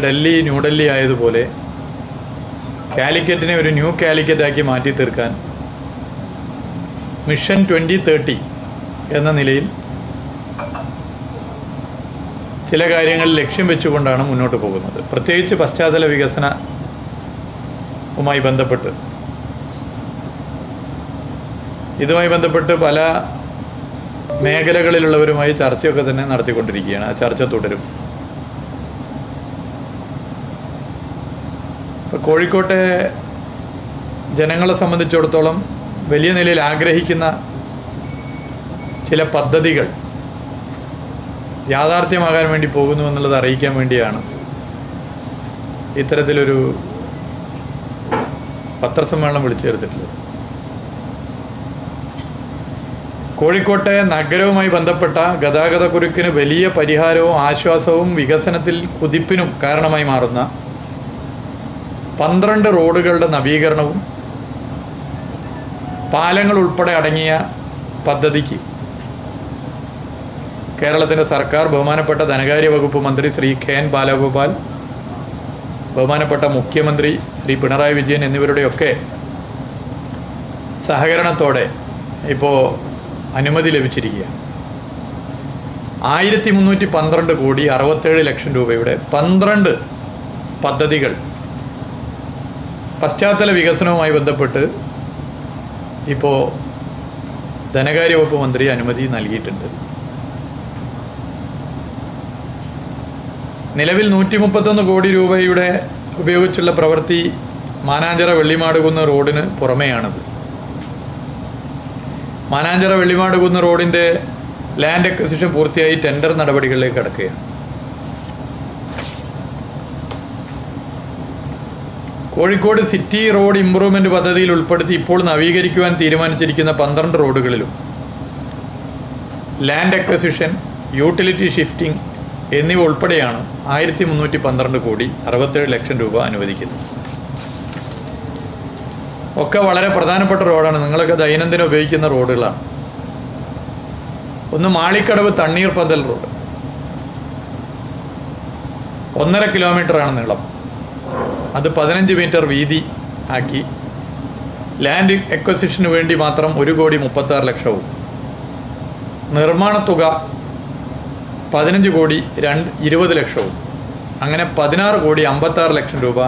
ഡൽഹി ന്യൂഡൽഹി ആയതുപോലെ കാലിക്കറ്റിനെ ഒരു ന്യൂ കാലിക്കറ്റാക്കി മാറ്റി തീർക്കാൻ മിഷൻ ട്വന്റി തേർട്ടി എന്ന നിലയിൽ ചില കാര്യങ്ങൾ ലക്ഷ്യം വെച്ചുകൊണ്ടാണ് മുന്നോട്ട് പോകുന്നത്. പ്രത്യേകിച്ച് പശ്ചാത്തല വികസനവുമായി ബന്ധപ്പെട്ട്. ഇതുമായി ബന്ധപ്പെട്ട് പല മേഖലകളിലുള്ളവരുമായി ചർച്ചയൊക്കെ തന്നെ നടത്തിക്കൊണ്ടിരിക്കുകയാണ്. ആ ചർച്ച തുടരും. കോഴിക്കോട്ടെ ജനങ്ങളെ സംബന്ധിച്ചിടത്തോളം വലിയ നിലയിൽ ആഗ്രഹിക്കുന്ന ചില പദ്ധതികൾ യാഥാർത്ഥ്യമാകാൻ വേണ്ടി പോകുന്നു എന്നുള്ളത് അറിയിക്കാൻ വേണ്ടിയാണ് ഇത്തരത്തിലൊരു പത്രസമ്മേളനം വിളിച്ചു ചേർത്തിട്ടുള്ളത് കോഴിക്കോട്ടെ നഗരവുമായി ബന്ധപ്പെട്ട ഗതാഗത കുരുക്കിന് വലിയ പരിഹാരവും ആശ്വാസവും വികസനത്തിൽ കുതിപ്പിനും കാരണമായി മാറുന്ന പന്ത്രണ്ട് റോഡുകളുടെ നവീകരണവും പാലങ്ങൾ ഉൾപ്പെടെ അടങ്ങിയ പദ്ധതിക്ക് കേരളത്തിന്റെ സർക്കാർ ബഹുമാനപ്പെട്ട ധനകാര്യ വകുപ്പ് മന്ത്രി ശ്രീ കെ എൻ ബാലഗോപാൽ ബഹുമാനപ്പെട്ട മുഖ്യമന്ത്രി ശ്രീ പിണറായി വിജയൻ എന്നിവരുടെയൊക്കെ സഹകരണത്തോടെ ഇപ്പോൾ അനുമതി ലഭിച്ചിരിക്കുകയാണ്. ആയിരത്തി മുന്നൂറ്റി പന്ത്രണ്ട് കോടി അറുപത്തേഴ് ലക്ഷം രൂപയുടെ പന്ത്രണ്ട് പദ്ധതികൾ പശ്ചാത്തല വികസനവുമായി ബന്ധപ്പെട്ട് ഇപ്പോൾ ധനകാര്യ വകുപ്പ് മന്ത്രി അനുമതി നൽകിയിട്ടുണ്ട്. നിലവിൽ നൂറ്റി മുപ്പത്തൊന്ന് കോടി രൂപയുടെ ഉപയോഗിച്ചുള്ള പ്രവൃത്തി മാനാഞ്ചിറ വെള്ളിമാടുകുന്ന റോഡിന് പുറമെയാണത്. മാനാഞ്ചിറ വെള്ളിമാടുകുന്ന റോഡിന്റെ ലാൻഡ് അക്വസിഷൻ പൂർത്തിയായി ടെൻഡർ നടപടികളിലേക്ക് കടക്കുകയാണ്. കോഴിക്കോട് സിറ്റി റോഡ് ഇംപ്രൂവ്മെന്റ് പദ്ധതിയിൽ ഉൾപ്പെടുത്തി ഇപ്പോൾ നവീകരിക്കുവാൻ തീരുമാനിച്ചിരിക്കുന്ന പന്ത്രണ്ട് റോഡുകളിലും ലാൻഡ് അക്വസിഷൻ യൂട്ടിലിറ്റി ഷിഫ്റ്റിംഗ് എന്നിവ ഉൾപ്പെടെയാണ് ആയിരത്തി മുന്നൂറ്റി പന്ത്രണ്ട് കോടി അറുപത്തേഴ് ലക്ഷം രൂപ അനുവദിക്കുന്നത്. ഒക്കെ വളരെ പ്രധാനപ്പെട്ട റോഡാണ്. നിങ്ങളൊക്കെ ദൈനംദിനം ഉപയോഗിക്കുന്ന റോഡുകളാണ്. ഒന്ന് മാളിക്കടവ് തണ്ണീർ പന്തൽ റോഡ്. ഒന്നര കിലോമീറ്ററാണ് നീളം. അത് പതിനഞ്ച് മീറ്റർ വീതി ആക്കി. ലാൻഡ് എക്വസിഷന് വേണ്ടി മാത്രം ഒരു കോടി മുപ്പത്താറ് ലക്ഷവും. നിർമ്മാണ തുക പതിനഞ്ച് കോടി രണ്ട് ഇരുപത് ലക്ഷവും. അങ്ങനെ പതിനാറ് കോടി അമ്പത്താറ് ലക്ഷം രൂപ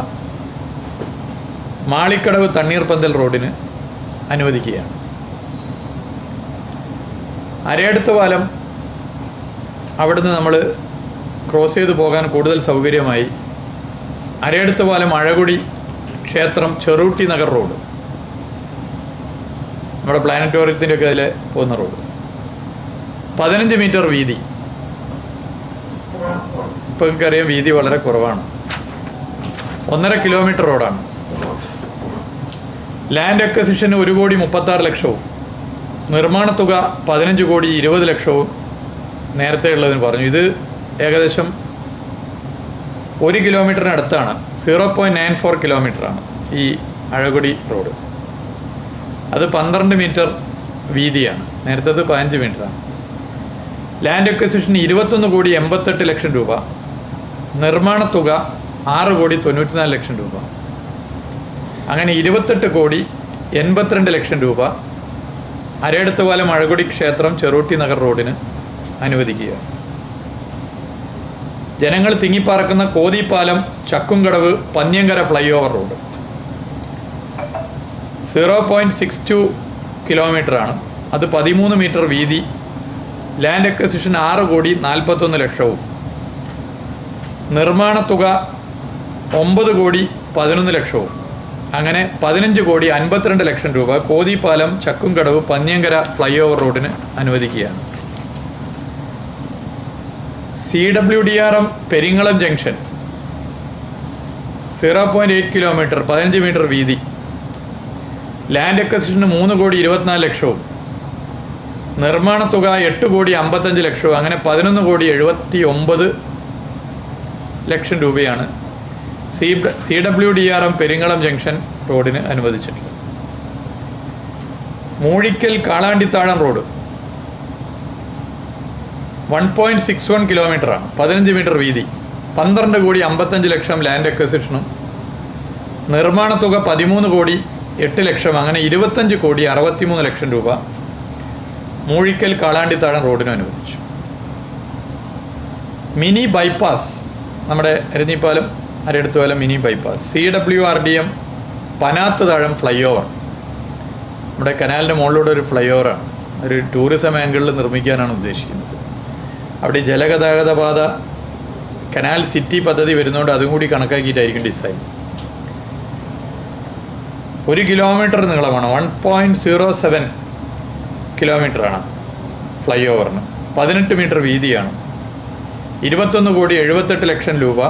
മാളിക്കടവ് തണ്ണീർപ്പന്തൽ റോഡിന് അനുവദിക്കുകയാണ്. അരയടുത്ത പാലം അവിടുന്ന് നമ്മൾ ക്രോസ് ചെയ്ത് പോകാൻ കൂടുതൽ സൗകര്യമായി. അരയടുത്ത പാലം അഴകുടി ക്ഷേത്രം ചെറുട്ടി നഗർ റോഡ്. നമ്മുടെ പ്ലാനറ്റോറിയത്തിന്റെ ഒക്കെ അതിൽ പോകുന്ന റോഡ്. പതിനഞ്ച് മീറ്റർ വീതി. ഇപ്പം നിങ്ങൾക്കറിയാം വീതി വളരെ കുറവാണ്. ഒന്നര കിലോമീറ്റർ റോഡാണ്. ലാൻഡ് അക്വസിഷന് ഒരു കോടി മുപ്പത്താറ് ലക്ഷവും നിർമ്മാണ തുക പതിനഞ്ച് കോടി ഇരുപത് ലക്ഷവും നേരത്തെ ഉള്ളതിന് പറഞ്ഞു. ഇത് ഏകദേശം ഒരു കിലോമീറ്ററിന് അടുത്താണ്. സീറോ പോയിന്റ് നയൻ ഫോർ കിലോമീറ്ററാണ് ഈ അഴകുടി റോഡ് അത് പന്ത്രണ്ട് മീറ്റർ വീതിയാണ്. നേരത്തത് പതിനഞ്ച് മീറ്ററാണ് ലാൻഡ് അക്വസിഷൻ ഇരുപത്തൊന്ന് കോടി എൺപത്തെട്ട് ലക്ഷം രൂപ. നിർമ്മാണ തുക ആറ് കോടി തൊണ്ണൂറ്റിനാല് ലക്ഷം രൂപ. അങ്ങനെ ഇരുപത്തെട്ട് കോടി എൺപത്തിരണ്ട് ലക്ഷം രൂപ അരയടുത്തുപാലം അഴകുടി ക്ഷേത്രം ചെറുട്ടി നഗർ റോഡിന് അനുവദിക്കുക. ജനങ്ങൾ തിങ്ങിപ്പാർക്കുന്ന Kothippalam Chakkumkadavu Panniyankara flyover road. Zero point six two കിലോമീറ്ററാണ്. അത് പതിമൂന്ന് മീറ്റർ വീതി. ലാൻഡ് അക്വസിഷൻ ആറ് കോടി നാൽപ്പത്തൊന്ന് ലക്ഷവും. നിർമ്മാണ തുക ഒമ്പത് കോടി പതിനൊന്ന് ലക്ഷവും. അങ്ങനെ പതിനഞ്ച് കോടി അൻപത്തിരണ്ട് ലക്ഷം രൂപ കോതിപ്പാലം ചക്കുംകടവ് പന്ന്യങ്കര ഫ്ലൈ ഓവർ റോഡിന് അനുവദിക്കുകയാണ്. C W D R M Peringalam junction. Zero point eight kilometre പതിനഞ്ച് മീറ്റർ വീതി. ലാൻഡ് അക്വസിഷന് മൂന്ന് കോടി ഇരുപത്തിനാല് ലക്ഷവും. നിർമ്മാണ തുക എട്ട് കോടി അമ്പത്തഞ്ച് ലക്ഷവും. അങ്ങനെ പതിനൊന്ന് കോടി എഴുപത്തി ഒമ്പത് ലക്ഷം രൂപയാണ് C C W D R M Peringalam junction റോഡിന് അനുവദിച്ചിട്ടുള്ളത്. Moozhikkal Kalandithazham road. One point six one കിലോമീറ്ററാണ് പതിനഞ്ച് മീറ്റർ വീതി. പന്ത്രണ്ട് കോടി അമ്പത്തഞ്ച് ലക്ഷം ലാൻഡ് അക്വസിഷനും നിർമ്മാണ തുക പതിമൂന്ന് കോടി എട്ട് ലക്ഷം അങ്ങനെ ഇരുപത്തഞ്ച് കോടി അറുപത്തിമൂന്ന് ലക്ഷം രൂപ മൂഴിക്കൽ കാളാണ്ടിത്താഴം റോഡിന് അനുവദിച്ചു. മിനി ബൈപ്പാസ് നമ്മുടെ Eranhipalam Aratuthupalam mini bypass C W R D M Panathu Thazham flyover നമ്മുടെ കനാലിന്റെ മുകളിലൂടെ ഒരു ഫ്ലൈ ഓവറാണ് ഒരു ടൂറിസം ആംഗിളിൽ നിർമ്മിക്കാനാണ് ഉദ്ദേശിക്കുന്നത്. അവിടെ ജലഗതാഗത പാത കനാൽ സിറ്റി പദ്ധതി വരുന്നതുകൊണ്ട് അതും കൂടി കണക്കാക്കിയിട്ടായിരിക്കും ഡിസൈൻ. ഒരു കിലോമീറ്റർ നീളമാണ് വൺ പോയിന്റ് സീറോ സെവൻ കിലോമീറ്ററാണ് ഫ്ലൈ ഓവറിന് പതിനെട്ട് മീറ്റർ വീതിയാണ്. ഇരുപത്തൊന്ന് കോടി എഴുപത്തെട്ട് ലക്ഷം രൂപ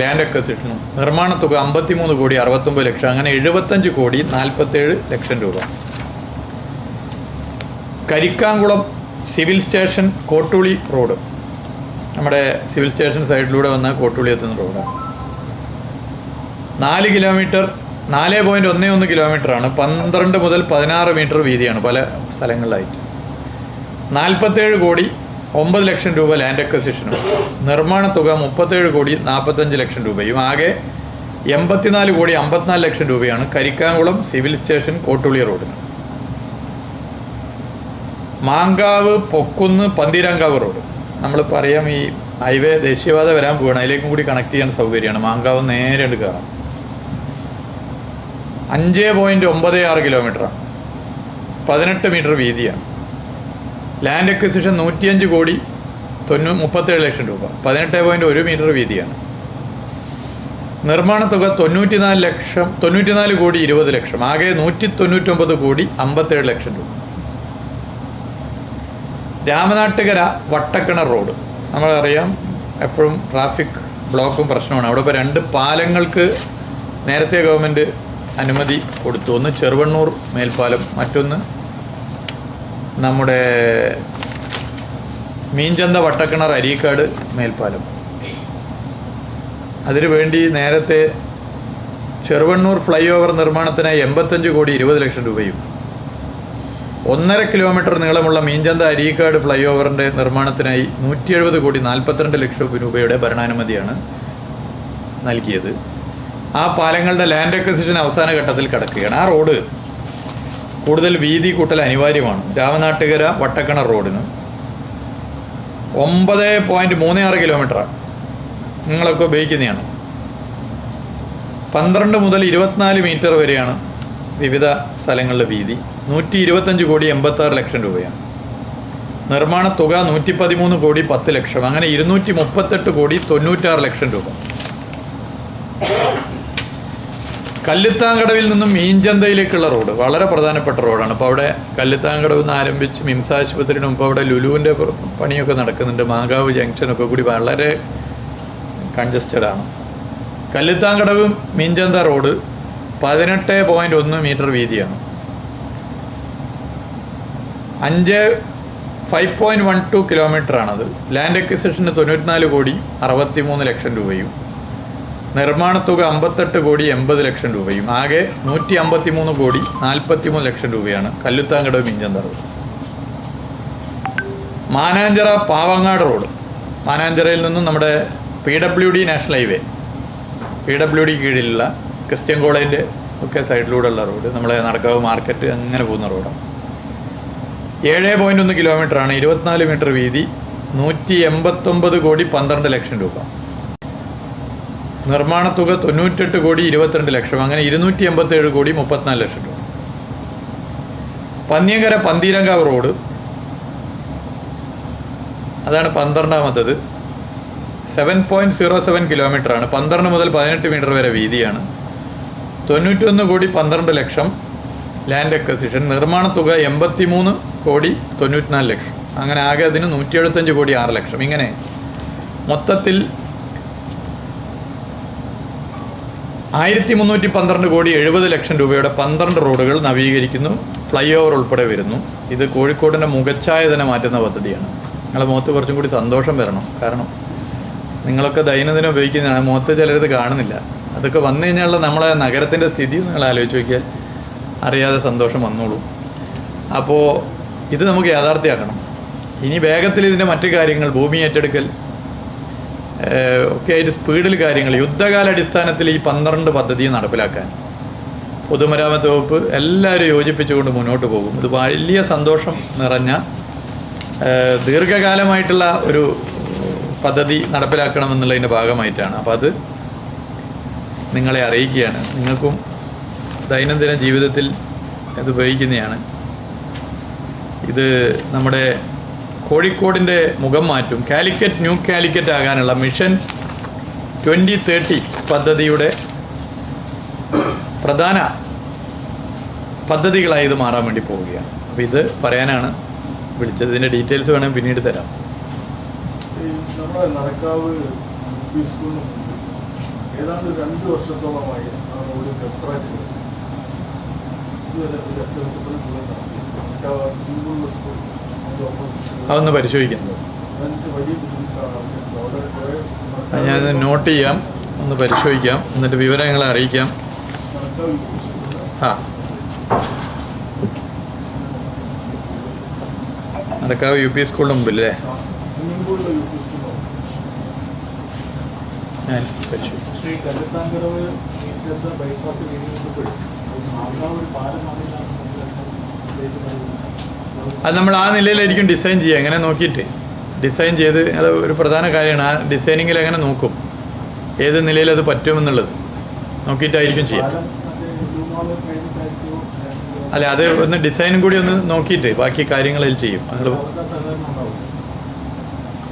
ലാൻഡ് അക്വസിഷനും നിർമ്മാണ തുക അമ്പത്തിമൂന്ന് കോടി അറുപത്തൊമ്പത് ലക്ഷം അങ്ങനെ എഴുപത്തഞ്ച് കോടി നാൽപ്പത്തേഴ് ലക്ഷം രൂപ. Karikkamkulam civil station Kottooli road. നമ്മുടെ സിവിൽ സ്റ്റേഷൻ സൈഡിലൂടെ വന്ന കോട്ടുള്ളി എത്തുന്ന റോഡാണ്. നാല് കിലോമീറ്റർ നാല് പോയിന്റ് ഒന്ന് ഒന്ന് കിലോമീറ്ററാണ്. പന്ത്രണ്ട് മുതൽ പതിനാറ് മീറ്റർ വീതിയാണ് പല സ്ഥലങ്ങളിലായിട്ട്. നാൽപ്പത്തേഴ് കോടി ഒമ്പത് ലക്ഷം രൂപ ലാൻഡ് അക്വസിഷനും നിർമ്മാണ തുക മുപ്പത്തേഴ് കോടി നാൽപ്പത്തഞ്ച് ലക്ഷം രൂപയും. ആകെ എൺപത്തിനാല് കോടി അമ്പത്തിനാല് ലക്ഷം രൂപയാണ് കരിക്കാംകുളം സിവിൽ സ്റ്റേഷൻ കോട്ടുള്ളി റോഡിന്. മാങ്കാവ് പൊക്കുന്ന് പന്തീരാങ്കാവ് റോഡ്. നമ്മളിപ്പോൾ പറയാം ഈ ഹൈവേ ദേശീയപാത വരാൻ പോവുകയാണ് അതിലേക്കും കൂടി കണക്ട് ചെയ്യാൻ സൗകര്യമാണ്. മാങ്കാവ് നേരെ ഉണ്ട് കയറാം അഞ്ച് പോയിന്റ് ഒമ്പത് ആറ് കിലോമീറ്ററാണ് പതിനെട്ട് മീറ്റർ വീതിയാണ്. ലാൻഡ് അക്വിസിഷൻ നൂറ്റിയഞ്ച് കോടി തൊണ്ണൂ മുപ്പത്തേഴ് ലക്ഷം രൂപ. പതിനെട്ട് പോയിന്റ് ഒരു മീറ്റർ വീതിയാണ്. നിർമ്മാണ തുക തൊണ്ണൂറ്റിനാല് ലക്ഷം തൊണ്ണൂറ്റിനാല് കോടി ഇരുപത് ലക്ഷം. ആകെ നൂറ്റി തൊണ്ണൂറ്റൊമ്പത് കോടി അമ്പത്തേഴ് ലക്ഷം രൂപ. രാമനാട്ടുകര വട്ടക്കിണർ റോഡ്. നമ്മളറിയാം എപ്പോഴും ട്രാഫിക് ബ്ലോക്കും പ്രശ്നമാണ് അവിടെ ഇപ്പോൾ രണ്ട് പാലങ്ങൾക്ക് നേരത്തെ ഗവൺമെന്റ് അനുമതി കൊടുത്തു. ഒന്ന് ചെറുവണ്ണൂർ മേൽപ്പാലം മറ്റൊന്ന് നമ്മുടെ മീൻചന്ത വട്ടക്കിണർ അരീക്കാട് മേൽപ്പാലം. അതിനു വേണ്ടി നേരത്തെ ചെറുവണ്ണൂർ ഫ്ലൈ ഓവർ നിർമ്മാണത്തിനായി എൺപത്തഞ്ച് കോടി ഇരുപത് ലക്ഷം രൂപയും ഒന്നര കിലോമീറ്റർ നീളമുള്ള മീഞ്ചന്ത അരീക്കാട് ഫ്ലൈ ഓവറിന്റെ നിർമ്മാണത്തിനായി നൂറ്റി എഴുപത് കോടി നാൽപ്പത്തിരണ്ട് ലക്ഷം രൂപയുടെ ഭരണാനുമതിയാണ് നൽകിയത്. ആ പാലങ്ങളുടെ ലാൻഡ് അക്വസിഷൻ അവസാന ഘട്ടത്തിൽ കിടക്കുകയാണ്. ആ റോഡ് കൂടുതൽ വീതി കൂട്ടൽ അനിവാര്യമാണ്. രാമനാട്ടുകര വട്ടക്കണ റോഡിന് ഒമ്പത് പോയിന്റ് മൂന്ന് ആറ് കിലോമീറ്ററാണ് നിങ്ങളൊക്കെ ഉപയോഗിക്കുന്നതാണ്. പന്ത്രണ്ട് മുതൽ ഇരുപത്തിനാല് മീറ്റർ വരെയാണ് വിവിധ സ്ഥലങ്ങളിലെ വീതി. നൂറ്റി ഇരുപത്തഞ്ച് കോടി എൺപത്താറ് ലക്ഷം രൂപയാണ്. നിർമ്മാണ തുക നൂറ്റി പതിമൂന്ന് കോടി പത്ത് ലക്ഷം. അങ്ങനെ ഇരുന്നൂറ്റി മുപ്പത്തെട്ട് കോടി തൊണ്ണൂറ്റാറ് ലക്ഷം രൂപ. കല്ലുത്താങ്കടവിൽ നിന്നും മീൻചന്തയിലേക്കുള്ള റോഡ് വളരെ പ്രധാനപ്പെട്ട റോഡാണ്. അപ്പോൾ അവിടെ കല്ലുത്താങ്കടവിൽ നിന്ന് ആരംഭിച്ച് മിംസ് ആശുപത്രിയുടെ മുമ്പ് അവിടെ ലുലുവിന്റെ പണിയൊക്കെ നടക്കുന്നുണ്ട്. മാങ്കാവ് ജംഗ്ഷനൊക്കെ കൂടി വളരെ കൺജസ്റ്റഡ് ആണ്. കല്ലുത്താങ്കടവും മീൻചന്ത റോഡ് പതിനെട്ട് പോയിന്റ് ഒന്ന് മീറ്റർ വീതിയാണ്. അഞ്ച് five point one two kilometre ആണത്. ലാൻഡ് അക്വിസിഷന് തൊണ്ണൂറ്റിനാല് കോടി അറുപത്തി മൂന്ന് ലക്ഷം രൂപയും. നിർമ്മാണ തുക അമ്പത്തെട്ട് കോടി എൺപത് ലക്ഷം രൂപയും. ആകെ നൂറ്റി അമ്പത്തി മൂന്ന് കോടി നാൽപ്പത്തി മൂന്ന് ലക്ഷം രൂപയാണ് കല്ലുത്താങ്കടവ് മിഞ്ചന്തറവ് മാനാഞ്ചിറ പാവങ്ങാട് റോഡ്. മാനാഞ്ചിറയിൽ നിന്നും നമ്മുടെ P W D national highway. P W D കീഴിലുള്ള ക്രിസ്ത്യൻ കോളേജിന്റെ ഒക്കെ സൈഡിലൂടെയുള്ള റോഡ്. നമ്മളെ നടക്കാവ് മാർക്കറ്റ് അങ്ങനെ പോകുന്ന റോഡാണ്. ഏഴ് പോയിന്റ് ഒന്ന് കിലോമീറ്ററാണ് ഇരുപത്തിനാല് മീറ്റർ വീതി നൂറ്റി എൺപത്തൊമ്പത് കോടി പന്ത്രണ്ട് ലക്ഷം രൂപ. നിർമ്മാണ തുക തൊണ്ണൂറ്റെട്ട് കോടി ഇരുപത്തിരണ്ട് ലക്ഷം അങ്ങനെ ഇരുന്നൂറ്റി എൺപത്തേഴ് കോടി മുപ്പത്തിനാല് ലക്ഷം രൂപ. പന്നിയങ്കര പന്തീരങ്കാവ് റോഡ്. അതാണ് പന്ത്രണ്ടാമത്തത്. സെവൻ പോയിന്റ് സീറോ സെവൻ കിലോമീറ്ററാണ് പന്ത്രണ്ട് മുതൽ പതിനെട്ട് മീറ്റർ വരെ വീതിയാണ്. തൊണ്ണൂറ്റൊന്ന് കോടി പന്ത്രണ്ട് ലക്ഷം ലാൻഡ് അക്വസിഷൻ നിർമ്മാണ തുക എൺപത്തിമൂന്ന് കോടി തൊണ്ണൂറ്റിനാല് ലക്ഷം. അങ്ങനെ ആകെ അതിന് നൂറ്റി എഴുപത്തഞ്ച് കോടി ആറ് ലക്ഷം. ഇങ്ങനെ മൊത്തത്തിൽ ആയിരത്തി മുന്നൂറ്റി പന്ത്രണ്ട് കോടി എഴുപത് ലക്ഷം രൂപയുടെ പന്ത്രണ്ട് റോഡുകൾ നവീകരിക്കുന്നു. ഫ്ലൈ ഓവർ ഉൾപ്പെടെ വരുന്നു. ഇത് കോഴിക്കോടിന്റെ മുഖച്ഛായ തന്നെ മാറ്റുന്ന പദ്ധതിയാണ്. നിങ്ങളെ മുഖത്ത് കുറച്ചും കൂടി സന്തോഷം വരണം. കാരണം നിങ്ങളൊക്കെ ദൈനംദിനം ഉപയോഗിക്കുന്നതാണ്. മുഖത്ത് ചിലരത് കാണുന്നില്ല. അതൊക്കെ വന്നു കഴിഞ്ഞാലുള്ള നമ്മളെ നഗരത്തിന്റെ സ്ഥിതി നിങ്ങൾ ആലോചിച്ച് നോക്കിയാൽ അറിയാതെ സന്തോഷം വന്നോളൂ. അപ്പോൾ ഇത് നമുക്ക് യാഥാർത്ഥ്യമാക്കണം ഇനി വേഗത്തിൽ ഇതിന്റെ മറ്റു കാര്യങ്ങൾ ഭൂമി ഏറ്റെടുക്കൽ ഒക്കെ ആയിട്ട് സ്പീഡിൽ കാര്യങ്ങൾ യുദ്ധകാലാടിസ്ഥാനത്തിൽ ഈ പന്ത്രണ്ട് പദ്ധതി നടപ്പിലാക്കാൻ. പൊതുമരാമത്ത് വകുപ്പ് എല്ലാവരും യോജിപ്പിച്ചുകൊണ്ട് മുന്നോട്ട് പോകും. ഇത് വലിയ സന്തോഷം നിറഞ്ഞ ദീർഘകാലമായിട്ടുള്ള ഒരു പദ്ധതി നടപ്പിലാക്കണമെന്നുള്ളതിന്റെ ഭാഗമായിട്ടാണ്. അപ്പോൾ അത് നിങ്ങളെ അറിയിക്കുകയാണ്. നിങ്ങൾക്കും ദൈനംദിന ജീവിതത്തിൽ ഇത് ഉപയോഗിക്കുന്നതാണ്. ഇത് നമ്മുടെ കോഴിക്കോടിന്റെ മുഖം മാറ്റും. കാലിക്കറ്റ് ന്യൂ കാലിക്കറ്റ് ആകാനുള്ള മിഷൻ ട്വന്റി തേർട്ടി പദ്ധതിയുടെ പ്രധാന പദ്ധതികളായി ഇത് മാറാൻ വേണ്ടി പോവുകയാണ്. അപ്പോൾ ഇത് പറയാനാണ് വിളിച്ചത്. ഇതിന്റെ ഡീറ്റെയിൽസ് വേണം പിന്നീട് തരാം. ഏതാണ്ട് രണ്ട് വർഷത്തോളമായി ആ അതൊന്ന് പരിശോധിക്കാം. ഞാൻ നോട്ട് ചെയ്യാം. ഒന്ന് പരിശോധിക്കാം. എന്നിട്ട് വിവരങ്ങളെ അറിയിക്കാം. ആ. നടക്കാവ് യു പി സ്കൂളിന് മുമ്പില്ലേ ഞാൻ പരിശോധിക്കാം. അത് നമ്മൾ ആ നിലയിലായിരിക്കും ഡിസൈൻ ചെയ്യുക. എങ്ങനെ നോക്കിയിട്ട് ഡിസൈൻ ചെയ്ത് അത് ഒരു പ്രധാന കാര്യമാണ്. ആ ഡിസൈനിങ്ങിൽ എങ്ങനെ നോക്കും? ഏത് നിലയിൽ അത് പറ്റുമെന്നുള്ളത് നോക്കിയിട്ടായിരിക്കും ചെയ്യുക. അല്ല അത് ഒന്ന് ഡിസൈനും കൂടി ഒന്ന് നോക്കിയിട്ട് ബാക്കി കാര്യങ്ങളിൽ ചെയ്യും. നിങ്ങൾ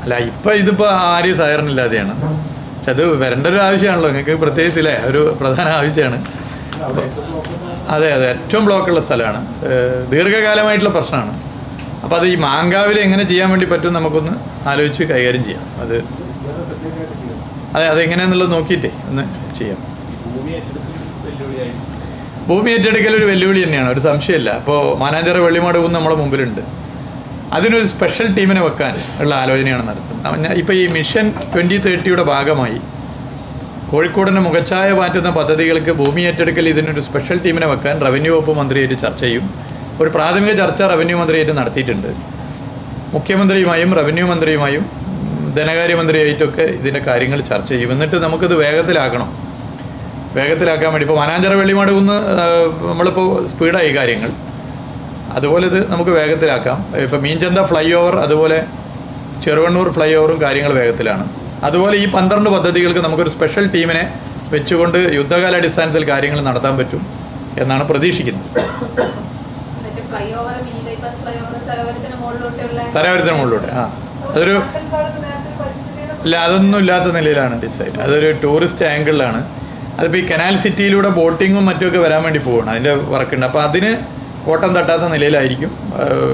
അല്ല ഇപ്പം ഇതിപ്പോൾ ആരെയും സഹകരണമില്ലാതെയാണ്. പക്ഷെ അത് വരേണ്ട ഒരു ആവശ്യമാണല്ലോ. നിങ്ങൾക്ക് പ്രത്യേകിച്ച് ഇല്ലേ? ഒരു പ്രധാന ആവശ്യമാണ്. ബ്ലോക്ക് അതെ അതെ. ഏറ്റവും ബ്ലോക്കുള്ള സ്ഥലമാണ്. ദീർഘകാലമായിട്ടുള്ള പ്രശ്നമാണ്. അപ്പോൾ അത് ഈ മാങ്കാവിൽ എങ്ങനെ ചെയ്യാൻ വേണ്ടി പറ്റും നമുക്കൊന്ന് ആലോചിച്ച് കൈകാര്യം ചെയ്യാം. അത് അതെ അതെങ്ങനെയാണെന്നുള്ളത് നോക്കിയിട്ടേ ഒന്ന് ചെയ്യാം. ഭൂമി ഏറ്റെടുക്കൽ ഒരു വെല്ലുവിളി തന്നെയാണ് ഒരു സംശയമില്ല. അപ്പോൾ മാനാഞ്ചിറ വെള്ളിമാട് കുന്ന് നമ്മുടെ മുമ്പിലുണ്ട്. അതിനൊരു സ്പെഷ്യൽ ടീമിനെ വെക്കാൻ ഉള്ള ആലോചനയാണ് നടത്തുന്നത്. ഇപ്പോൾ ഈ മിഷൻ ട്വന്റി തേർട്ടിയുടെ ഭാഗമായി കോഴിക്കോടിന്റെ മുഖച്ഛായ മാറ്റുന്ന പദ്ധതികൾക്ക് ഭൂമി ഏറ്റെടുക്കൽ ഇതിനൊരു സ്പെഷ്യൽ ടീമിനെ വെക്കാൻ റവന്യൂ വകുപ്പ് മന്ത്രിയായിട്ട് ചർച്ച ചെയ്യും. ഒരു പ്രാഥമിക ചർച്ച റവന്യൂ മന്ത്രിയായിട്ട് നടത്തിയിട്ടുണ്ട്. മുഖ്യമന്ത്രിയുമായും റവന്യൂ മന്ത്രിയുമായും ധനകാര്യമന്ത്രിയായിട്ടൊക്കെ ഇതിന്റെ കാര്യങ്ങൾ ചർച്ച ചെയ്യും. എന്നിട്ട് നമുക്കിത് വേഗത്തിലാക്കണം. വേഗത്തിലാക്കാൻ വേണ്ടി ഇപ്പോൾ വനാഞ്ചിറ വെള്ളിമാട് കുന്ന് ആ, നമ്മളിപ്പോൾ സ്പീഡായി കാര്യങ്ങൾ. അതുപോലെ ഇത് നമുക്ക് വേഗത്തിലാക്കാം. ഇപ്പോൾ മീൻചന്ത ഫ്ലൈ ഓവർ അതുപോലെ ചെറുവണ്ണൂർ ഫ്ലൈ ഓവറും കാര്യങ്ങൾ വേഗത്തിലാണ്. അതുപോലെ ഈ പന്ത്രണ്ട് പദ്ധതികൾക്ക് നമുക്കൊരു സ്പെഷ്യൽ ടീമിനെ വെച്ചുകൊണ്ട് യുദ്ധകാലാടിസ്ഥാനത്തിൽ കാര്യങ്ങൾ നടത്താൻ പറ്റും എന്നാണ് പ്രതീക്ഷിക്കുന്നത്. സരോവരത്തിന് മുകളിലൂടെ ആ. അതൊരു ഇല്ല അതൊന്നും ഇല്ലാത്ത നിലയിലാണ് ഡിസൈൻ അതൊരു ടൂറിസ്റ്റ് ആംഗിളിലാണ്. അതിപ്പോൾ ഈ കനാൽ സിറ്റിയിലൂടെ ബോട്ടിങ്ങും മറ്റുമൊക്കെ വരാൻ വേണ്ടി പോവുകയാണ് അതിന്റെ വർക്കുണ്ട്. അപ്പോൾ അതിന് കോട്ടം തട്ടാത്ത നിലയിലായിരിക്കും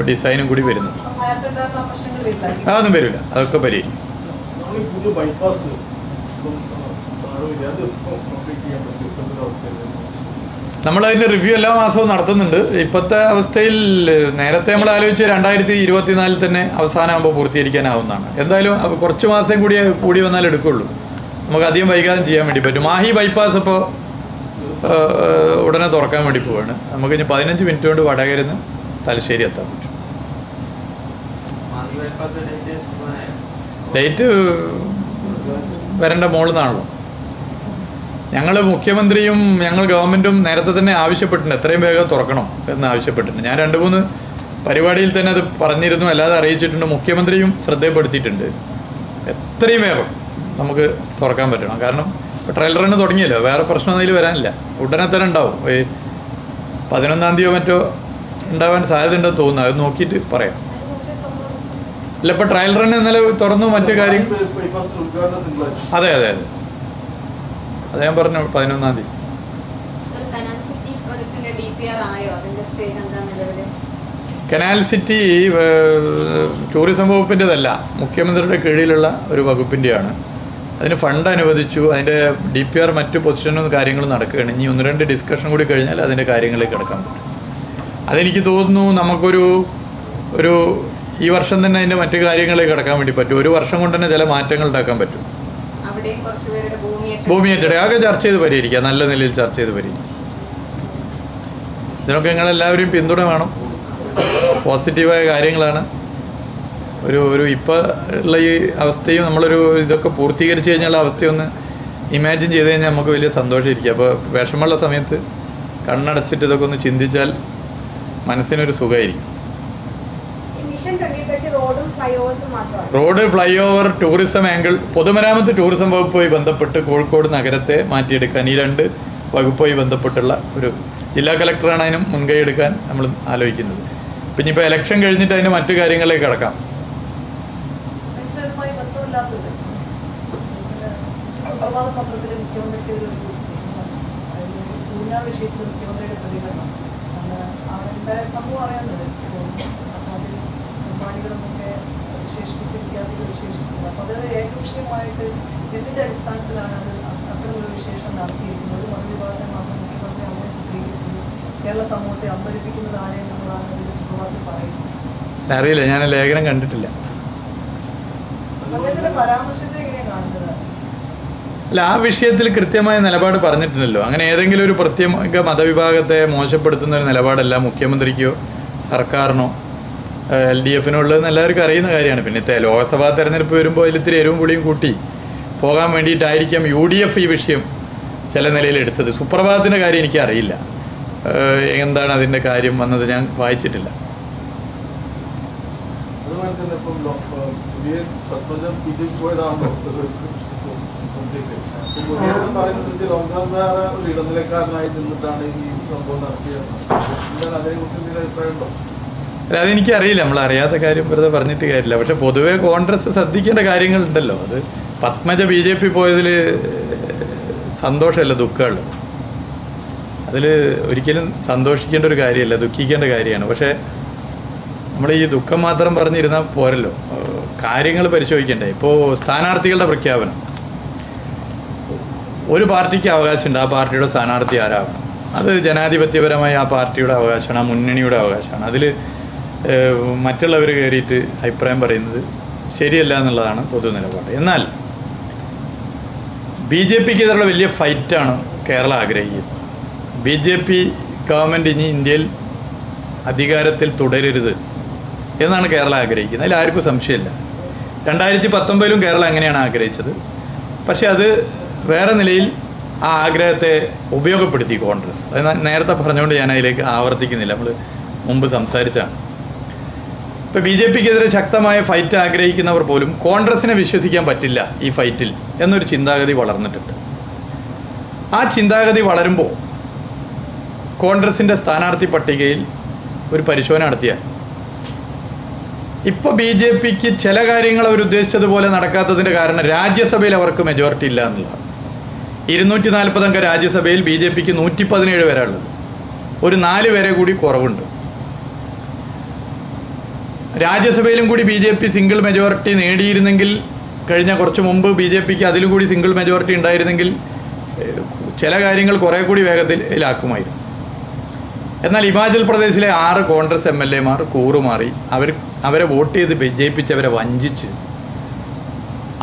ഡിസൈനും കൂടി വരുന്നത്. അതൊന്നും വരില്ല. അതൊക്കെ പരിഹരിക്കും. ഈ പുതിയ ബൈപ്പാസ് അതിന്റെ റിവ്യൂ എല്ലാ മാസവും നടത്തുന്നുണ്ട്. ഇപ്പോഴത്തെ അവസ്ഥയിൽ നേരത്തെ നമ്മൾ ആലോചിച്ച് രണ്ടായിരത്തി ഇരുപത്തിനാലിൽ തന്നെ അവസാനമാകുമ്പോൾ പൂർത്തീകരിക്കാനാവുന്നതാണ്. എന്തായാലും കുറച്ച് മാസം കൂടി കൂടി വന്നാൽ എടുക്കുള്ളൂ. നമുക്ക് അധികം വൈകാതെ ചെയ്യാൻ വേണ്ടി പറ്റും. മാഹി ബൈപ്പാസ് ഇപ്പോൾ ഉടനെ തുറക്കാൻ വേണ്ടി പോവാണ്. നമുക്ക് ഇനി പതിനഞ്ച് മിനിറ്റ് കൊണ്ട് വടകരുന്ന് തലശ്ശേരി എത്താൻ പറ്റും. ഡേറ്റ് വരേണ്ട മുകളിൽ നിന്നാണല്ലോ ഞങ്ങൾ മുഖ്യമന്ത്രിയും ഞങ്ങൾ ഗവൺമെന്റും നേരത്തെ തന്നെ ആവശ്യപ്പെട്ടിട്ടുണ്ട്. എത്രയും വേഗം തുറക്കണം എന്ന് ആവശ്യപ്പെട്ടിട്ടുണ്ട്. ഞാൻ രണ്ട് മൂന്ന് പരിപാടിയിൽ തന്നെ അത് പറഞ്ഞിരുന്നു. അല്ലാതെ അറിയിച്ചിട്ടുണ്ട്. മുഖ്യമന്ത്രിയും ശ്രദ്ധയപ്പെടുത്തിയിട്ടുണ്ട്. എത്രയും വേഗം നമുക്ക് തുറക്കാൻ പറ്റണം. കാരണം ട്രെയിലർ റണ്ണ് തുടങ്ങിയല്ലോ. വേറെ പ്രശ്നം അതിൽ വരാനില്ല. ഉടനെ തന്നെ ഉണ്ടാവും. പതിനൊന്നാം തീയതിയോ മറ്റോ ഉണ്ടാവാൻ സാധ്യത ഉണ്ടെന്ന് തോന്നുന്നു. അത് നോക്കിയിട്ട് പറയാം. ഇല്ല ഇപ്പൊ ട്രയൽ റൺ ഇന്നലെ തുറന്നു മറ്റു കാര്യം. അതെ അതെ അതെ. അതെ ഞാൻ പറഞ്ഞു പതിനൊന്നാം തീയതി. കനാൽ സിറ്റി ടൂറിസം വകുപ്പിന്റെതല്ല മുഖ്യമന്ത്രിയുടെ കീഴിലുള്ള ഒരു വകുപ്പിന്റെയാണ് അതിന് ഫണ്ട് അനുവദിച്ചു. അതിന്റെ ഡി പി ആർ മറ്റു പൊസിഷനും കാര്യങ്ങളും നടക്കുകയാണ്. ഇനി ഒന്ന് രണ്ട് ഡിസ്കഷൻ കൂടി കഴിഞ്ഞാൽ അതിന്റെ കാര്യങ്ങളിലേക്ക് കിടക്കാൻ പറ്റും. അതെനിക്ക് തോന്നുന്നു നമുക്കൊരു ഒരു ഈ വർഷം തന്നെ അതിന്റെ മറ്റു കാര്യങ്ങളിലേക്ക് കിടക്കാൻ വേണ്ടി പറ്റും. ഒരു വർഷം കൊണ്ട് തന്നെ ചില മാറ്റങ്ങൾ ഉണ്ടാക്കാൻ പറ്റും. ഭൂമി ഏറ്റെടുക്കുക അതൊക്കെ ചർച്ച ചെയ്ത് പരിഹരിക്കുക നല്ല നിലയിൽ ചർച്ച ചെയ്ത് പരിഹരിക്കുക ഇതിനൊക്കെ നിങ്ങളെല്ലാവരും പിന്തുണ വേണം. പോസിറ്റീവായ കാര്യങ്ങളാണ്. ഒരു ഒരു ഇപ്പോൾ ഉള്ള ഈ അവസ്ഥയും നമ്മളൊരു ഇതൊക്കെ പൂർത്തീകരിച്ച് കഴിഞ്ഞുള്ള അവസ്ഥയൊന്ന് ഇമാജിൻ ചെയ്ത് കഴിഞ്ഞാൽ നമുക്ക് വലിയ സന്തോഷമായിരിക്കും അപ്പോൾ വിഷമമുള്ള സമയത്ത് കണ്ണടച്ചിട്ട് ഇതൊക്കെ ഒന്ന് ചിന്തിച്ചാൽ മനസ്സിനൊരു സുഖമായിരിക്കും ഈ മിഷൻ ട്വന്റി തേർട്ടി റോഡും ഫ്ലൈ ഓവർ ടൂറിസം ആംഗിൾ പൊതുമരാമത്ത് ടൂറിസം വകുപ്പുമായി ബന്ധപ്പെട്ട് കോഴിക്കോട് നഗരത്തെ മാറ്റിയെടുക്കാൻ ഈ രണ്ട് വകുപ്പുമായി ബന്ധപ്പെട്ടുള്ള ഒരു ജില്ലാ കളക്ടറാണ് അതിനും മുൻകൈ എടുക്കാൻ നമ്മൾ ആലോചിക്കുന്നത്. പിന്നെ ഇപ്പോൾ ഇലക്ഷൻ കഴിഞ്ഞിട്ട് അതിന് മറ്റു കാര്യങ്ങളിലേക്ക് കടക്കാം. മനുഷ്യരുമായി ബന്ധമില്ലാത്തത് സുപ്രഭാത പത്രത്തിൽ മുഖ്യമന്ത്രിക്ക് ഒരു ഊഞ്ഞാ വിഷയത്തിൽ മുഖ്യമന്ത്രിയുടെ പ്രതികരണം അന്ന് അവിടെ സംഭവം അറിയാവുന്നത് അപ്പോൾ അതിൽ നിർമ്മാണികളുമൊക്കെ വിശേഷിപ്പിച്ച് വിദ്യാർത്ഥികൾ അത് ഏകപക്ഷീയമായിട്ട് എന്തിന്റെ അടിസ്ഥാനത്തിലാണ് അത് അത്തരം ഒരു വിശേഷം നടത്തിയിരിക്കുന്നത്? മതവിഭാഗത്തെ മാത്രം മുഖ്യമന്ത്രി അങ്ങനെ ചിത്രീകരിച്ചത് കേരള സമൂഹത്തെ അമ്പരിപ്പിക്കുന്നത് ആരെന്നുള്ളതാണ് ഒരു സുപ്രഭാതത്തിൽ പറയുന്നത്. അറിയില്ല ഞാൻ ലേഖനം കണ്ടിട്ടില്ല. അല്ല ആ വിഷയത്തിൽ കൃത്യമായ നിലപാട് പറഞ്ഞിട്ടുണ്ടല്ലോ അങ്ങനെ ഏതെങ്കിലും ഒരു പ്രത്യേക മതവിഭാഗത്തെ മോശപ്പെടുത്തുന്ന ഒരു നിലപാടല്ല മുഖ്യമന്ത്രിക്കോ സർക്കാരിനോ എൽ ഡി എഫിനുള്ളതെന്ന് എല്ലാവർക്കും അറിയുന്ന കാര്യമാണ്. പിന്നെ ലോക്സഭാ തെരഞ്ഞെടുപ്പ് വരുമ്പോൾ അതിൽ ഇത്തിരി എരിവും പുളിയും കൂട്ടി പോകാൻ വേണ്ടിയിട്ടായിരിക്കാം യു ഡി എഫ് ഈ വിഷയം ചില നിലയിൽ എടുത്തത്. സുപ്രഭാതത്തിന്റെ കാര്യം എനിക്ക് അറിയില്ല എന്താണ് അതിന്റെ കാര്യം വന്നത് ഞാൻ വായിച്ചിട്ടില്ല. നിന്നിട്ടാണ് ഈ സംഭവം നടത്തിയത്. അതിനെക്കുറിച്ച് എന്തെങ്കിലും അഭിപ്രായം ഉണ്ടോ? അല്ല അതെനിക്ക് അറിയില്ല നമ്മൾ അറിയാത്ത കാര്യം വെറുതെ പറഞ്ഞിട്ട് കാര്യമില്ല. പക്ഷെ പൊതുവേ കോൺഗ്രസ് ശ്രദ്ധിക്കേണ്ട കാര്യങ്ങളുണ്ടല്ലോ. അത് പത്മജ ബി ജെ പി പോയതിൽ സന്തോഷമല്ല ദുഃഖമുള്ളത് അതിൽ ഒരിക്കലും സന്തോഷിക്കേണ്ട ഒരു കാര്യമല്ല ദുഃഖിക്കേണ്ട കാര്യമാണ്. പക്ഷേ നമ്മൾ ഈ ദുഃഖം മാത്രം പറഞ്ഞിരുന്നാൽ പോരല്ലോ. കാര്യങ്ങൾ പരിശോധിക്കണ്ടേ? ഇപ്പോൾ സ്ഥാനാർത്ഥികളുടെ പ്രഖ്യാപനം. ഒരു പാർട്ടിക്ക് അവകാശമുണ്ട്. ആ പാർട്ടിയുടെ സ്ഥാനാർത്ഥി ആരാകും അത് ജനാധിപത്യപരമായി ആ പാർട്ടിയുടെ അവകാശമാണ് ആ മുന്നണിയുടെ അവകാശമാണ്. അതിൽ മറ്റുള്ളവർ കയറിയിട്ട് അഭിപ്രായം പറയുന്നത് ശരിയല്ല എന്നുള്ളതാണ് പൊതു നിലപാട്. എന്നാൽ ബി ജെ പിക്ക് ഇതിലുള്ള വലിയ ഫൈറ്റാണ് കേരളം ആഗ്രഹിക്കുന്നത്. ബി ജെ പി ഗവൺമെന്റ് ഇനി ഇന്ത്യയിൽ അധികാരത്തിൽ തുടരരുത് എന്നാണ് കേരളം ആഗ്രഹിക്കുന്നത്. അതിൽ ആർക്കും സംശയമില്ല. രണ്ടായിരത്തി പത്തൊമ്പതിലും കേരളം അങ്ങനെയാണ് ആഗ്രഹിച്ചത്. പക്ഷേ അത് വേറെ നിലയിൽ ആ ആഗ്രഹത്തെ ഉപയോഗപ്പെടുത്തി കോൺഗ്രസ്. അത് നേരത്തെ പറഞ്ഞുകൊണ്ട് ഞാൻ അതിലേക്ക് ആവർത്തിക്കുന്നില്ല. നമ്മൾ മുമ്പ് സംസാരിച്ചാണ് ഇപ്പോൾ ബി ജെ പിക്കെതിരെ ശക്തമായ ഫൈറ്റ് ആഗ്രഹിക്കുന്നവർ പോലും കോൺഗ്രസിനെ വിശ്വസിക്കാൻ പറ്റില്ല ഈ ഫൈറ്റിൽ എന്നൊരു ചിന്താഗതി വളർന്നിട്ടുണ്ട്. ആ ചിന്താഗതി വളരുമ്പോൾ കോൺഗ്രസിന്റെ സ്ഥാനാർത്ഥി പട്ടികയിൽ ഒരു പരിശോധന നടത്തിയാൽ ഇപ്പോൾ ബി ജെ പിക്ക് ചില കാര്യങ്ങൾ അവർ ഉദ്ദേശിച്ചതുപോലെ നടക്കാത്തതിന്റെ കാരണം രാജ്യസഭയിൽ അവർക്ക് മെജോറിറ്റി ഇല്ല എന്നുള്ളതാണ്. ഇരുന്നൂറ്റി നാൽപ്പത് അംഗ രാജ്യസഭയിൽ ബി ജെ പിക്ക് നൂറ്റി പതിനേഴ് ഉള്ളത്. ഒരു നാല് വരെ കൂടി കുറവുണ്ട്. രാജ്യസഭയിലും കൂടി B J P single majority നേടിയിരുന്നെങ്കിൽ കഴിഞ്ഞ കുറച്ച് മുമ്പ് ബി ജെ പിക്ക് അതിലും കൂടി സിംഗിൾ മെജോറിറ്റി ഉണ്ടായിരുന്നെങ്കിൽ ചില കാര്യങ്ങൾ കുറേ കൂടി വേഗത്തിലാക്കുമായിരുന്നു. എന്നാൽ ഹിമാചൽ പ്രദേശിലെ ആറ് കോൺഗ്രസ് എം എൽ എമാർ കൂറുമാറി അവർ അവരെ വോട്ട് ചെയ്ത് വിജയിപ്പിച്ചവരെ വഞ്ചിച്ച്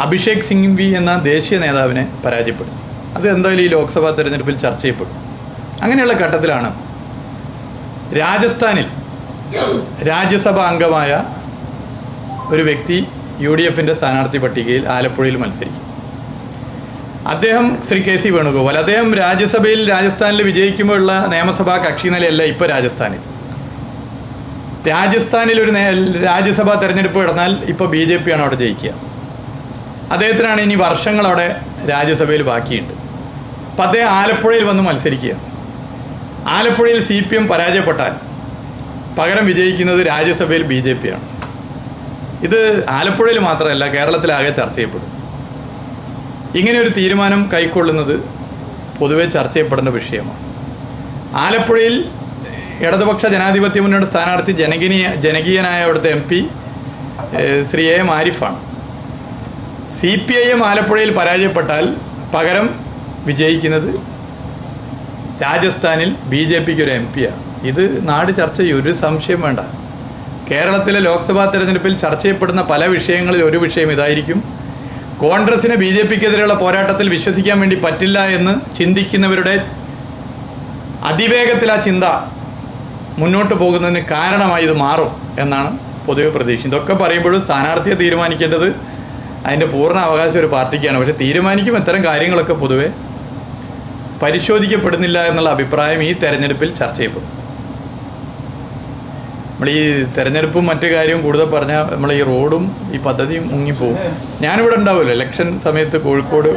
അഭിഷേക് സിംഗ് വി എന്ന ദേശീയ നേതാവിനെ പരാജയപ്പെടുത്തി. അത് എന്തായാലും ഈ ലോക്സഭാ തെരഞ്ഞെടുപ്പിൽ ചർച്ച ചെയ്യപ്പെടും. അങ്ങനെയുള്ള ഘട്ടത്തിലാണ് രാജസ്ഥാനിൽ രാജ്യസഭ അംഗമായ ഒരു വ്യക്തി യു ഡി എഫിന്റെ സ്ഥാനാർത്ഥി പട്ടികയിൽ ആലപ്പുഴയിൽ മത്സരിക്കും. അദ്ദേഹം ശ്രീ കെ സി വേണുഗോപാൽ. അദ്ദേഹം രാജ്യസഭയിൽ രാജസ്ഥാനിൽ വിജയിക്കുമ്പോഴുള്ള നിയമസഭാ കക്ഷി നിലയല്ല ഇപ്പോൾ രാജസ്ഥാനിൽ. രാജസ്ഥാനിൽ ഒരു രാജ്യസഭാ തെരഞ്ഞെടുപ്പ് നടന്നാൽ ഇപ്പോൾ ബി ജെ പി ആണ് അവിടെ ജയിക്കുക. അദ്ദേഹത്തിനാണ് ഇനി വർഷങ്ങൾ അവിടെ രാജ്യസഭയിൽ ബാക്കിയുണ്ട്. അപ്പം അദ്ദേഹം ആലപ്പുഴയിൽ വന്ന് മത്സരിക്കുക. ആലപ്പുഴയിൽ സി പി എം പരാജയപ്പെട്ടാൽ പകരം വിജയിക്കുന്നത് രാജ്യസഭയിൽ ബി ജെ പി ആണ്. ഇത് ആലപ്പുഴയിൽ മാത്രമല്ല കേരളത്തിലാകെ ചർച്ച ചെയ്യപ്പെടും. ഇങ്ങനെ ഒരു തീരുമാനം കൈക്കൊള്ളുന്നത് പൊതുവെ ചർച്ച ചെയ്യപ്പെടേണ്ട വിഷയമാണ്. ആലപ്പുഴയിൽ ഇടതുപക്ഷ ജനാധിപത്യ മുന്നണി സ്ഥാനാർത്ഥി ജനകീയ ജനകീയനായ അവിടുത്തെ M P Shri A M ആരിഫാണ്. C P I M ആലപ്പുഴയിൽ പരാജയപ്പെട്ടാൽ പകരം വിജയിക്കുന്നത് രാജസ്ഥാനിൽ ബി ജെ പിക്ക് ഒരു എം പിയാണ് ഇത് നാട് ചർച്ച ചെയ്യും ഒരു സംശയം വേണ്ട. കേരളത്തിലെ ലോക്സഭാ തെരഞ്ഞെടുപ്പിൽ ചർച്ച ചെയ്യപ്പെടുന്ന പല വിഷയങ്ങളിൽ ഒരു വിഷയം ഇതായിരിക്കും. കോൺഗ്രസിന് ബി ജെ പിക്കെതിരെയുള്ള പോരാട്ടത്തിൽ വിശ്വസിക്കാൻ വേണ്ടി പറ്റില്ല എന്ന് ചിന്തിക്കുന്നവരുടെ അതിവേഗത്തിൽ ആ ചിന്ത മുന്നോട്ട് പോകുന്നതിന് കാരണമായി ഇത് മാറും എന്നാണ് പൊതുവെ പ്രതീക്ഷ ഇതൊക്കെ പറയുമ്പോഴും സ്ഥാനാർത്ഥിയെ തീരുമാനിക്കേണ്ടത് അതിന്റെ പൂർണ അവകാശം ഒരു പാർട്ടിക്കാണ്. പക്ഷെ തീരുമാനിക്കും ഇത്തരം കാര്യങ്ങളൊക്കെ പൊതുവെ പരിശോധിക്കപ്പെടുന്നില്ല എന്നുള്ള അഭിപ്രായം ഈ തെരഞ്ഞെടുപ്പിൽ ചർച്ച ചെയ്യപ്പെടും. നമ്മൾ ഈ തെരഞ്ഞെടുപ്പും മറ്റു കാര്യവും കൂടുതൽ പറഞ്ഞാൽ നമ്മൾ ഈ റോഡും ഈ പദ്ധതിയും മുങ്ങിപ്പോവും. ഞാനിവിടെ ഉണ്ടാവുമല്ലോ ഇലക്ഷൻ സമയത്ത് കോഴിക്കോട്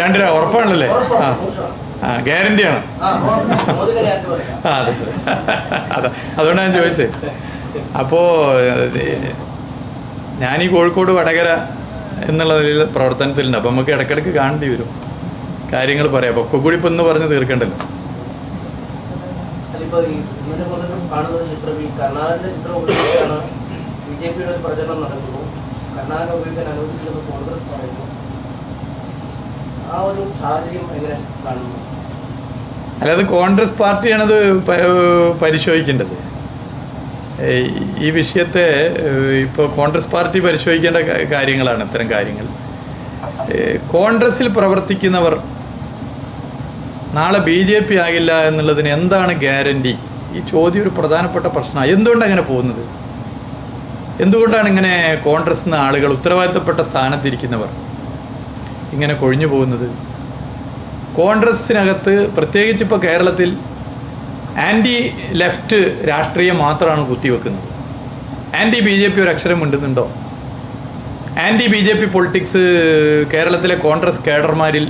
രണ്ടര ഉറപ്പാണല്ലേ? ആ. ആ ഗ്യാരണ്ടിയാണ്. ആ, അതെ. അതെ. അതുകൊണ്ടാണ് ഞാൻ ചോദിച്ചത് അപ്പോൾ ഞാൻ ഈ കോഴിക്കോട് വടകര എന്നുള്ള നിലയിൽ പ്രവർത്തനത്തിലുണ്ട്. അപ്പം നമുക്ക് ഇടയ്ക്കിടയ്ക്ക് കാണേണ്ടി വരും. കാര്യങ്ങൾ പറയാം. അപ്പോൾ ഒക്കെ കൂടി ഇപ്പം ഇന്ന് പറഞ്ഞ് തീർക്കണ്ടല്ലോ. അതിപ്പോ ഈ ഇന്നലെ മുതലും കാണുന്ന ചിത്രം ഈ കർണാടകത്തിലെ ചിത്രം ഉപയോഗിച്ചാണ് ബി ജെ പിയുടെ പ്രചരണം നടക്കുന്നു കർണാടക ഉപയോഗിക്കാൻ അനുവദിക്കില്ലെന്ന് കോൺഗ്രസ് പറയുന്നു. ആ ഒരു സാഹചര്യം എങ്ങനെ കാണുന്നു? അല്ലാതെ കോൺഗ്രസ് പാർട്ടിയാണത് പരിശോധിക്കേണ്ടത്. ഈ വിഷയത്തെ ഇപ്പോൾ കോൺഗ്രസ് പാർട്ടി പരിശോധിക്കേണ്ട കാര്യങ്ങളാണ് ഇത്തരം കാര്യങ്ങൾ. കോൺഗ്രസിൽ പ്രവർത്തിക്കുന്നവർ നാളെ ബി ജെ പി ആകില്ല എന്നുള്ളതിന് എന്താണ് ഗ്യാരണ്ടി? ഈ ചോദ്യം ഒരു പ്രധാനപ്പെട്ട പ്രശ്നമാണ് എന്തുകൊണ്ടാണ് അങ്ങനെ പോകുന്നത്? എന്തുകൊണ്ടാണ് ഇങ്ങനെ കോൺഗ്രസ് എന്ന ആളുകൾ ഉത്തരവാദിത്തപ്പെട്ട സ്ഥാനത്തിരിക്കുന്നവർ ഇങ്ങനെ കൊഴിഞ്ഞു പോകുന്നത്? കോൺഗ്രസ്സിനകത്ത് പ്രത്യേകിച്ച് ഇപ്പോൾ കേരളത്തിൽ ആന്റി ലെഫ്റ്റ് രാഷ്ട്രീയം മാത്രമാണ് കുത്തിവെക്കുന്നത്. ആന്റി ബി ജെ പി ഒരു അക്ഷരം മിണ്ടുന്നുണ്ടോ anti B J P politics കേരളത്തിലെ കോൺഗ്രസ് കേഡർമാരിൽ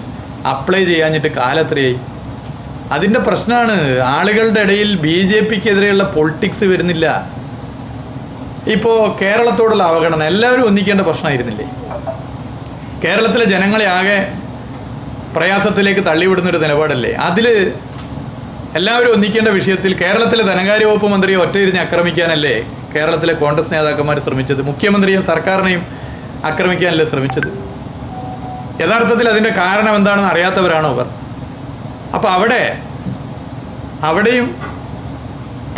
അപ്ലൈ ചെയ്യാഞ്ഞിട്ട് കാലത്രയായി? അതിന്റെ പ്രശ്നമാണ് ആളുകളുടെ ഇടയിൽ ബി ജെ പിക്കെതിരെയുള്ള പൊളിറ്റിക്സ് വരുന്നില്ല. ഇപ്പോൾ കേരളത്തോടുള്ള അവഗണന എല്ലാവരും ഒന്നിക്കേണ്ട പ്രശ്നമായിരുന്നില്ലേ കേരളത്തിലെ ജനങ്ങളെ ആകെ പ്രയാസത്തിലേക്ക് തള്ളിവിടുന്ന ഒരു നിലപാടല്ലേ? അതിൽ എല്ലാവരും ഒന്നിക്കേണ്ട വിഷയത്തിൽ കേരളത്തിലെ ധനകാര്യ വകുപ്പ് മന്ത്രിയെ ഒറ്റയിരുന്ന് ആക്രമിക്കാനല്ലേ കേരളത്തിലെ കോൺഗ്രസ് നേതാക്കന്മാർ ശ്രമിച്ചത്? മുഖ്യമന്ത്രിയും സർക്കാരിനെയും ആക്രമിക്കാനല്ലേ ശ്രമിച്ചത്? യഥാർത്ഥത്തിൽ അതിന്റെ കാരണം എന്താണെന്ന് അറിയാത്തവരാണോ അവർ? അപ്പോൾ അവിടെ അവിടെയും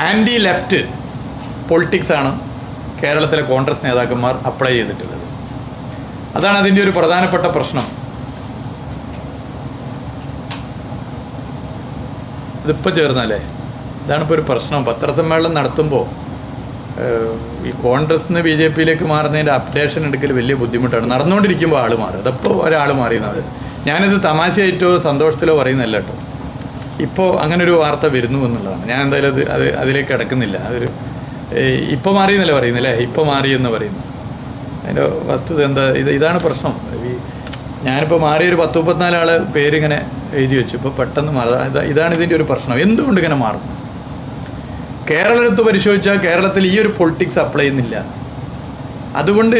ആന്റി ലെഫ്റ്റ് പൊളിറ്റിക്സാണ് കേരളത്തിലെ കോൺഗ്രസ് നേതാക്കന്മാർ അപ്ലൈ ചെയ്തിട്ടുള്ളത്. അതാണ് അതിന്റെ ഒരു പ്രധാനപ്പെട്ട പ്രശ്നം. ഇതിപ്പോൾ ചേർന്നല്ലേ ഇതാണിപ്പോൾ ഒരു പ്രശ്നം. പത്രസമ്മേളനം നടത്തുമ്പോൾ ഈ കോൺഗ്രസ് ബി ജെ പിയിലേക്ക് മാറുന്നതിന്റെ അപ്ഡേഷൻ എടുക്കൽ വലിയ ബുദ്ധിമുട്ടാണ്. നടന്നുകൊണ്ടിരിക്കുമ്പോൾ ആൾ മാറും. അതപ്പോൾ ഒരാൾ മാറിയെന്നത് ഞാനിത് തമാശയായിട്ടോ സന്തോഷത്തിലോ പറയുന്നില്ല കേട്ടോ. ഇപ്പോൾ അങ്ങനെ ഒരു വാർത്ത വരുന്നു എന്നുള്ളതാണ്. ഞാൻ എന്തായാലും അത് അത് അതിലേക്ക് കിടക്കുന്നില്ല. അതൊരു ഇപ്പോൾ മാറിയെന്നല്ലേ പറയുന്നില്ലേ ഇപ്പോൾ മാറി എന്ന് പറയുന്നു. അതിന്റെ വസ്തുത എന്താ? ഇത് ഇതാണ് പ്രശ്നം. ഈ ഞാനിപ്പോൾ മാറിയൊരു പത്ത് മുപ്പത്തിനാല് പേരിങ്ങനെ എഴുതി വെച്ചു. ഇപ്പോൾ പെട്ടെന്ന് മാറുക ഇതാണ് ഇതിന്റെ ഒരു പ്രശ്നം. എന്തുകൊണ്ട് ഇങ്ങനെ മാറും? കേരളത്ത് പരിശോധിച്ചാൽ കേരളത്തിൽ ഈ ഒരു പൊളിറ്റിക്സ് അപ്ലൈ ചെയ്യുന്നില്ല. അതുകൊണ്ട്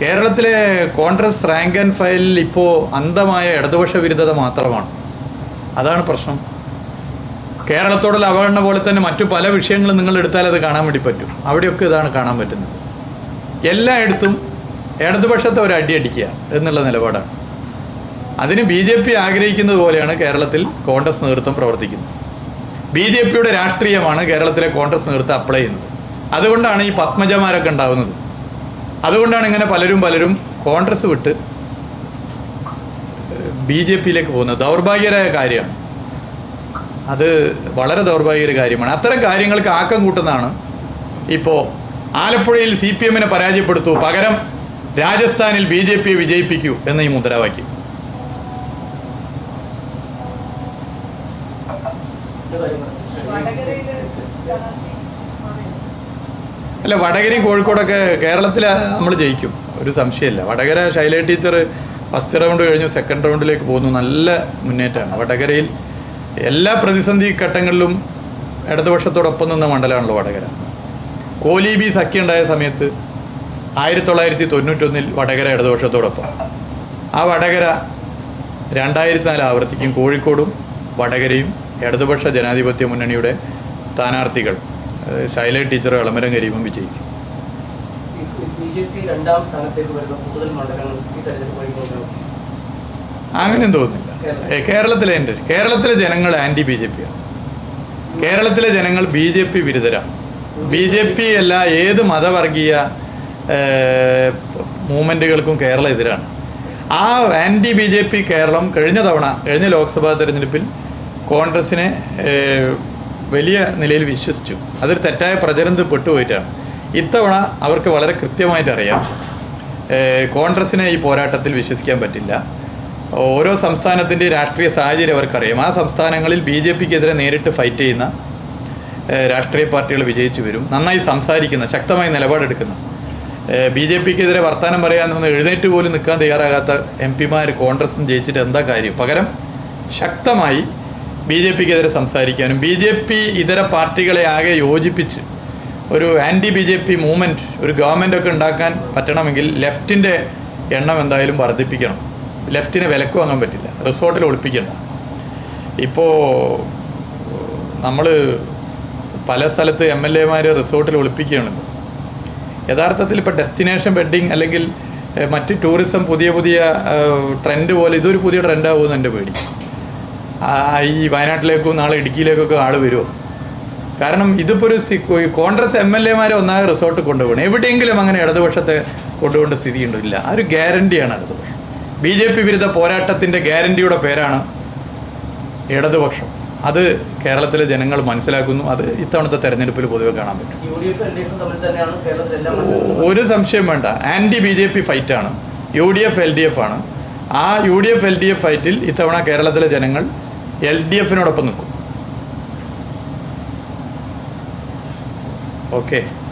കേരളത്തിലെ കോൺഗ്രസ് റാങ്ക് ആൻഡ് ഫയലിൽ ഇപ്പോൾ അന്ധമായ ഇടതുപക്ഷ വിരുദ്ധത മാത്രമാണ്. അതാണ് പ്രശ്നം. കേരളത്തോടുള്ള അവഗണന പോലെ തന്നെ മറ്റു പല വിഷയങ്ങളും നിങ്ങൾ എടുത്താൽ അത് കാണാൻ വേണ്ടി പറ്റും. അവിടെയൊക്കെ ഇതാണ് കാണാൻ പറ്റുന്നത്. എല്ലായിടത്തും ഇടതുപക്ഷത്തെ ഒരു അടി അടിക്കുക എന്നുള്ള നിലപാടാണ്. അതിന് ബി ജെ പി ആഗ്രഹിക്കുന്നത് പോലെയാണ് കേരളത്തിൽ കോൺഗ്രസ് നേതൃത്വം പ്രവർത്തിക്കുന്നത്. ബി ജെ പിയുടെ രാഷ്ട്രീയമാണ് കേരളത്തിലെ കോൺഗ്രസ് നേതൃത്വം അപ്ലൈ ചെയ്യുന്നത്. അതുകൊണ്ടാണ് ഈ പത്മജമാരൊക്കെ ഉണ്ടാവുന്നത്. അതുകൊണ്ടാണ് ഇങ്ങനെ പലരും പലരും കോൺഗ്രസ് വിട്ട് ബി ജെ പിയിലേക്ക് പോകുന്നത് ദൗർഭാഗ്യകരമായ കാര്യമാണ് അത് വളരെ ദൗർഭാഗ്യ ഒരു കാര്യമാണ്. അത്തരം കാര്യങ്ങൾക്ക് ആക്കം കൂട്ടുന്നതാണ് ഇപ്പോൾ ആലപ്പുഴയിൽ സി പി എമ്മിനെ പരാജയപ്പെടുത്തൂ പകരം രാജസ്ഥാനിൽ ബി ജെ പിയെ വിജയിപ്പിക്കൂ എന്ന ഈ മുദ്രാവാക്യം? അല്ല വടകരയും കോഴിക്കോടൊക്കെ കേരളത്തിൽ നമ്മൾ ജയിക്കും. ഒരു സംശയമില്ല. Vadakara Shaila teacher first round കഴിഞ്ഞു സെക്കൻഡ് റൗണ്ടിലേക്ക് പോകുന്നു. നല്ല മുന്നേറ്റമാണ്. വടകരയിൽ എല്ലാ പ്രതിസന്ധി ഘട്ടങ്ങളിലും ഇടതുപക്ഷത്തോടൊപ്പം നിന്ന മണ്ഡലമാണല്ലോ വടകര. കോലി ബി സഖ്യം ഉണ്ടായ സമയത്ത് ആയിരത്തി തൊള്ളായിരത്തി തൊണ്ണൂറ്റൊന്നിൽ വടകര ഇടതുപക്ഷത്തോടൊപ്പം. ആ വടകര രണ്ടായിരത്തി നാല് ആവർത്തിക്കും കോഴിക്കോടും വടകരയും ഇടതുപക്ഷ ജനാധിപത്യ മുന്നണിയുടെ സ്ഥാനാർത്ഥികൾ ശൈല ടീച്ചർ എളമരം കരീമും വിജയിക്കും. ജെ പി രണ്ടാം സ്ഥാനത്തേക്ക് വരുന്ന കൂടുതൽ മണ്ഡലങ്ങൾ ഈ തെരഞ്ഞെടുപ്പ് കഴിയുമ്പോൾ അങ്ങനെ തോന്നുന്നില്ല. കേരളത്തിലെ എന്റെ കേരളത്തിലെ ജനങ്ങൾ ആന്റി ബി ജെ പിയാണ് കേരളത്തിലെ ജനങ്ങൾ ബി ജെ പി വിരുദ്ധരാണ് ബി ജെ പി അല്ല ഏത് മതവർഗീയ മൂവ്മെന്റുകൾക്കും കേരളം എതിരാണ്. ആ anti B J P Kerala കഴിഞ്ഞ തവണ കഴിഞ്ഞ ലോക്സഭാ തെരഞ്ഞെടുപ്പിൽ കോൺഗ്രസിനെ വലിയ നിലയിൽ വിശ്വസിച്ചു. അതൊരു തെറ്റായ പ്രചരണത്തിൽ പെട്ടുപോയിട്ടാണ്. ഇത്തവണ അവർക്ക് വളരെ കൃത്യമായിട്ട് അറിയാം കോൺഗ്രസിനെ ഈ പോരാട്ടത്തിൽ വിശ്വസിക്കാൻ പറ്റില്ല. ഓരോ സംസ്ഥാനത്തിന്റെ രാഷ്ട്രീയ സാഹചര്യം അവർക്കറിയാം. ആ സംസ്ഥാനങ്ങളിൽ ബി ജെ പിക്കെതിരെ നേരിട്ട് ഫൈറ്റ് ചെയ്യുന്ന രാഷ്ട്രീയ പാർട്ടികൾ വിജയിച്ചു വരും. നന്നായി സംസാരിക്കുന്ന ശക്തമായി നിലപാടെടുക്കുന്ന ബി ജെ പിക്കെതിരെ വർത്തമാനം പറയാനൊന്നും എഴുന്നേറ്റ് പോലും നിൽക്കാൻ തയ്യാറാകാത്ത എം പിമാർ കോൺഗ്രസ്സും ജയിച്ചിട്ട് എന്താ കാര്യം? പകരം ശക്തമായി ബി ജെ പിക്കെതിരെ സംസാരിക്കാനും ബി ജെ പി ഇതര പാർട്ടികളെ ആകെ യോജിപ്പിച്ച് ഒരു anti B J P movement ഒരു ഗവൺമെന്റ് ഒക്കെ ഉണ്ടാക്കാൻ പറ്റണമെങ്കിൽ ലെഫ്റ്റിന്റെ എണ്ണം എന്തായാലും വർദ്ധിപ്പിക്കണം. ലെഫ്റ്റിനെ വിലക്ക് വാങ്ങാൻ പറ്റില്ല. റിസോർട്ടിൽ ഒളിപ്പിക്കണ്ട. ഇപ്പോൾ നമ്മൾ പല സ്ഥലത്ത് എം എൽ എമാർ റിസോർട്ടിൽ ഒളിപ്പിക്കുകയാണ് യഥാർത്ഥത്തിൽ ഇപ്പോൾ ഡെസ്റ്റിനേഷൻ വെഡ്ഡിങ് അല്ലെങ്കിൽ മറ്റ് ടൂറിസം പുതിയ പുതിയ ട്രെൻഡ് പോലെ ഇതൊരു പുതിയ ട്രെൻഡാകുമെന്ന് എന്റെ പേടി. ഈ വയനാട്ടിലേക്കും നാളെ ഇടുക്കിയിലേക്കൊക്കെ ആൾ വരുമോ കാരണം ഇതിപ്പോൾ ഒരു കോൺഗ്രസ് എം എൽ എമാരെ ഒന്നാകെ റിസോർട്ട് കൊണ്ടുപോകണം. എവിടെയെങ്കിലും അങ്ങനെ ഇടതുപക്ഷത്തെ കൊണ്ടുപോകേണ്ട സ്ഥിതി ഉണ്ടില്ല ആ ഒരു ഗ്യാരണ്ടിയാണ് ഇടതുപക്ഷം. ബി ജെ പി വിരുദ്ധ പോരാട്ടത്തിന്റെ ഗ്യാരണ്ടിയുടെ പേരാണ് ഇടതുപക്ഷം. അത് കേരളത്തിലെ ജനങ്ങൾ മനസ്സിലാക്കുന്നു. അത് ഇത്തവണത്തെ തെരഞ്ഞെടുപ്പിൽ പൊതുവെ കാണാൻ പറ്റും. ഒരു സംശയം വേണ്ട. Anti B J P ഫൈറ്റാണ്. U D F L D F ആണ്. ആ U D F L D F ഫൈറ്റിൽ ഇത്തവണ കേരളത്തിലെ ജനങ്ങൾ എൽ ഡി എഫിനോടൊപ്പം നിൽക്കും. Okay.